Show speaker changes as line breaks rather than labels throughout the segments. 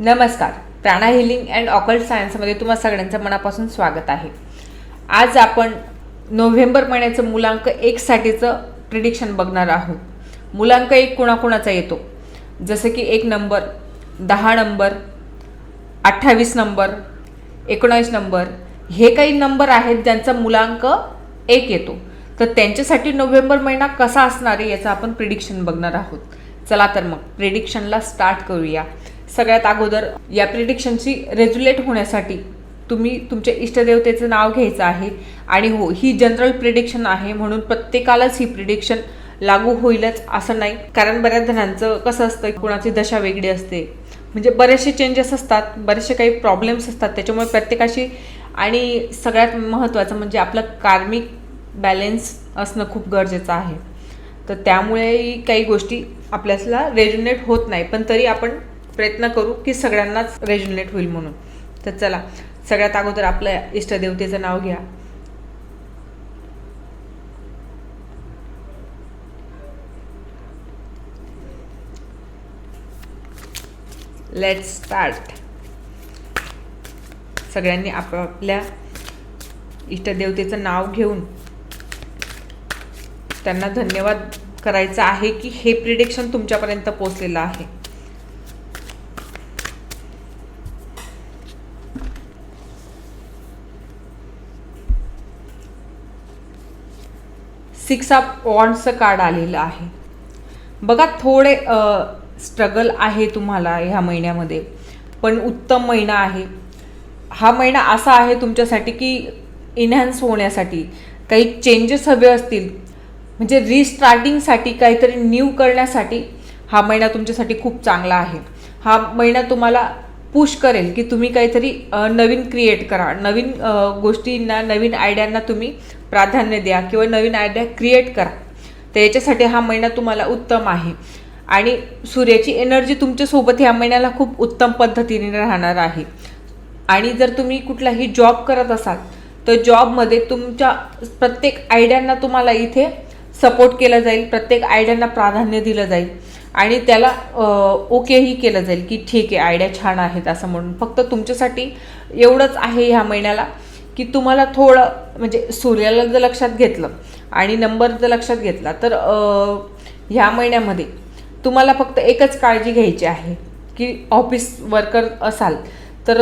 नमस्कार. प्राणा healing and occult सायन्समध्ये तुम्हा सगळ्यांचं मनापासून स्वागत आहे. आज आपण नोव्हेंबर महिन्याचं मुलांक एकसाठीचं प्रिडिक्शन बघणार आहोत. मुलांक एक कुणाकुणाचा येतो? जसं की एक नंबर दहा नंबर अठ्ठावीस नंबर एकोणावीस नंबर हे काही नंबर आहेत ज्यांचा मुलांक एक येतो. तर त्यांच्यासाठी नोव्हेंबर महिना कसा असणार आहे याचं आपण प्रिडिक्शन बघणार आहोत. चला तर मग प्रिडिक्शनला स्टार्ट करूया. सगळ्यात अगोदर या प्रिडिक्शनची रेज्युलेट होण्यासाठी तुम्ही तुमच्या इष्टदेवतेचं नाव घ्यायचं आहे. आणि हो ही जनरल प्रिडिक्शन आहे म्हणून प्रत्येकालाच ही प्रिडिक्शन लागू होईलच असं नाही. कारण बऱ्याच जणांचं कसं असतं कोणाची दशा वेगळी असते. म्हणजे बरेचसे चेंजेस असतात बरेचसे काही प्रॉब्लेम्स असतात. त्याच्यामुळे प्रत्येकाशी आणि सगळ्यात महत्त्वाचं म्हणजे आपलं कार्मिक बॅलेन्स असणं खूप गरजेचं आहे. तर त्यामुळेही काही गोष्टी आपल्याला रेज्युनेट होत नाही. पण तरी आपण प्रयत्न करू की सगळ्यांनाच रेज्युनेट होईल म्हणून. तर चला सगळ्यात अगोदर आपल्या इष्टदेवतेचं नाव घ्या. लेट स्टार्ट सगळ्यांनी आपापल्या इष्टदेवतेचं नाव घेऊन त्यांना धन्यवाद करायचं आहे की हे प्रिडिक्शन तुमच्यापर्यंत पोचलेलं आहे. सिक्स ऑफ वॉन्डचं कार्ड आलेलं आहे. बघा थोडे स्ट्रगल आहे तुम्हाला ह्या महिन्यामध्ये. पण उत्तम महिना आहे. हा महिना असा आहे तुमच्यासाठी की इन्हॅन्स होण्यासाठी. काही चेंजेस हवे असतील. म्हणजे रिस्टार्टिंगसाठी काहीतरी न्यू करण्यासाठी हा महिना तुमच्यासाठी खूप चांगला आहे. हा महिना तुम्हाला पुश करेल की तुम्ही काहीतरी नवीन क्रिएट करा. नवीन गोष्टींना नवीन आयडियांना तुम्ही प्राधान्य द्या किंवा नवीन आयडिया क्रिएट करा. तर याच्यासाठी हा महिना तुम्हाला उत्तम आहे. आणि सूर्याची एनर्जी तुमच्यासोबत ह्या महिन्याला खूप उत्तम पद्धतीने राहणार आहे. आणि जर तुम्ही कुठलाही जॉब करत असाल तर जॉबमध्ये तुमच्या प्रत्येक आयडियांना तुम्हाला इथे सपोर्ट केला जाईल. प्रत्येक आयडियांना प्राधान्य दिलं जाईल. आणि त्याला ओकेही केलं जाईल की ठीक आहे आयडिया छान आहेत असं म्हणून. फक्त तुमच्यासाठी एवढंच आहे ह्या महिन्याला की तुम्हाला थोडं म्हणजे सूर्याला जर लक्षात घेतलं आणि नंबर जर लक्षात घेतला तर ह्या महिन्यामध्ये तुम्हाला फक्त एकच काळजी घ्यायची आहे की ऑफिस वर्कर असाल तर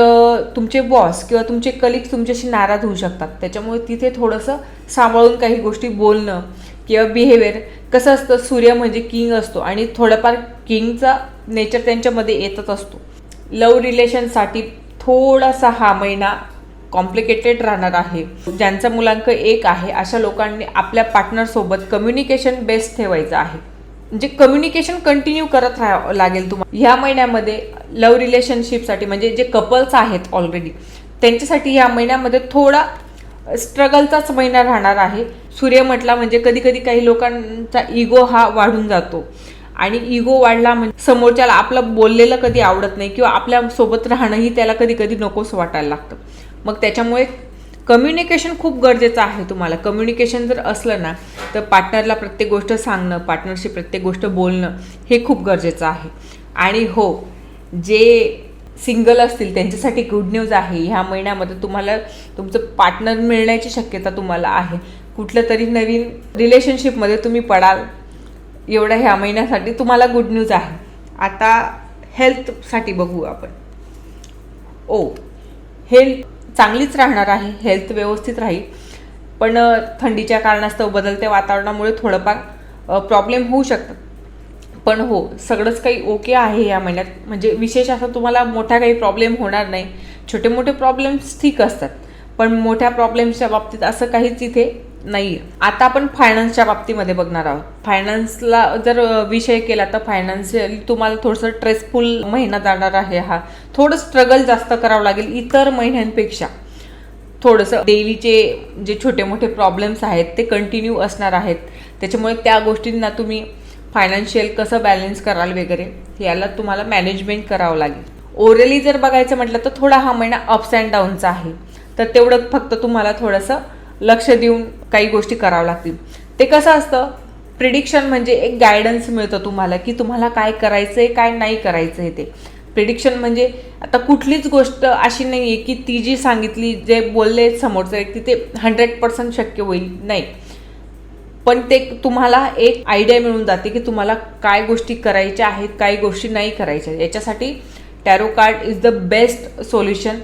तुमचे बॉस किंवा तुमचे कलिग तुमच्याशी नाराज होऊ शकतात. त्याच्यामुळे तिथे थोडंसं सांभाळून काही गोष्टी बोलणं किंवा बिहेवियर कसं असतं? सूर्य म्हणजे किंग असतो आणि थोडंफार किंगचा नेचर त्यांच्यामध्ये येतच असतो. लव रिलेशनसाठी थोडासा हा महिना कॉम्प्लिकेटेड राहणार आहे. ज्यांचा मुलांक एक आहे अशा लोकांनी आपल्या पार्टनरसोबत कम्युनिकेशन बेस्ट ठेवायचं आहे. म्हणजे कम्युनिकेशन कंटिन्यू करत राहावं लागेल तुम्हाला. ह्या महिन्यामध्ये लव रिलेशनशिपसाठी म्हणजे जे कपल्स आहेत ऑलरेडी त्यांच्यासाठी ह्या महिन्यामध्ये थोडा स्ट्रगलचाच महिना राहणार आहे. सूर्य म्हटला म्हणजे कधी कधी काही लोकांचा इगो हा वाढून जातो. आणि इगो वाढला म्हणजे समोरच्याला आपलं बोललेलं कधी आवडत नाही किंवा आपल्यासोबत राहणंही त्याला कधी कधी नकोस वाटायला लागतं. मग त्याच्यामुळे कम्युनिकेशन खूप गरजेचं आहे तुम्हाला. कम्युनिकेशन जर असलं ना तर पार्टनरला प्रत्येक गोष्ट सांगणं पार्टनरशी प्रत्येक गोष्ट बोलणं हे खूप गरजेचं आहे. आणि हो जे सिंगल असतील त्यांच्यासाठी गुड न्यूज आहे. ह्या महिन्यामध्ये तुम्हाला तुमचं पार्टनर मिळण्याची शक्यता तुम्हाला आहे. कुठलं तरी नवीन रिलेशनशिपमध्ये तुम्ही पडाल एवढ्या ह्या महिन्यासाठी तुम्हाला गुड न्यूज आहे. आता हेल्थसाठी बघू आपण. ओ हेल्थ चांगलीच राहणार आहे हेल्थ व्यवस्थित राहील. पण थंडीच्या कारणास्तव बदलत्या वातावरणामुळे थोडंफार प्रॉब्लेम होऊ शकतात. पण हो सगळंच काही ओके आहे या महिन्यात. म्हणजे विशेष असं तुम्हाला मोठा काही प्रॉब्लेम होणार नाही. छोटे मोठे प्रॉब्लेम्स ठीक असतात. पण मोठ्या प्रॉब्लेम्सच्या बाबतीत असं काहीच इथे नाही आहे आता आपण फायनान्सच्या बाबतीमध्ये बघणार आहोत. फायनान्सला जर विषय केला तर फायनान्शियल तुम्हाला थोडंसं स्ट्रेसफुल महिना जाणार आहे हा. थोडं स्ट्रगल जास्त करावं लागेल इतर महिन्यांपेक्षा. थोडंसं डेलीचे जे छोटे मोठे प्रॉब्लेम्स आहेत ते कंटिन्यू असणार आहेत. त्याच्यामुळे त्या गोष्टींना तुम्ही फायनान्शियल कसं बॅलन्स कराल वगैरे याला तुम्हाला मॅनेजमेंट करावं लागेल. ओरली जर बघायचं म्हटलं तर थोडा हा महिना अप्स अँड डाऊनचा आहे. तर तेवढं फक्त तुम्हाला थोडंसं लक्ष देऊन काही गोष्टी करावं लागतील. ते कसं असतं? प्रिडिक्शन म्हणजे एक गायडन्स मिळतं तुम्हाला की तुम्हाला काय करायचं आहे काय नाही करायचं आहे ते. प्रिडिक्शन म्हणजे आता कुठलीच गोष्ट अशी नाही आहे की ती जी सांगितली जे बोलले समोरचं व्यक्ती ते हंड्रेड पर्सेंट शक्य होईल. नाही. पण ते तुम्हाला एक आयडिया मिळून जाते की तुम्हाला काय गोष्टी करायच्या आहेत काय गोष्टी नाही करायच्या. याच्यासाठी tarot card is the best solution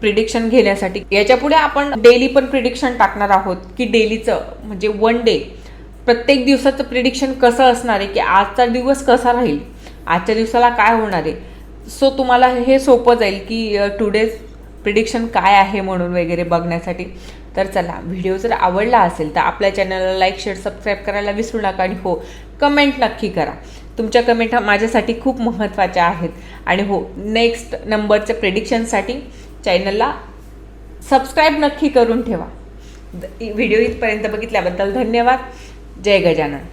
prediction घेण्यासाठी. याच्यापुढे आपण डेली पण प्रिडिक्शन टाकणार आहोत की डेलीचं म्हणजे वन डे प्रत्येक दिवसाचं प्रिडिक्शन कसं असणार आहे की आजचा दिवस कसा राहील? आजच्या दिवसाला काय होणार आहे? सो तुम्हाला हे सोपं जाईल की टुडेज प्रिडिक्शन काय आहे म्हणून वगैरे बघण्यासाठी. तर चला व्हिडिओ जर आवडला असेल तर आपल्या चॅनलला लाईक शेअर सबस्क्राईब करायला विसरू नका आणि हो कमेंट नक्की करा. तुमच्या कमेंट हा माझ्यासाठी खूप महत्त्वाच्या आहेत. आणि हो नेक्स्ट नंबरच्या प्रेडिक्शनसाठी चॅनलला सबस्क्राईब नक्की करून ठेवा. व्हिडिओ इथपर्यंत बघितल्याबद्दल धन्यवाद. जय गजानन.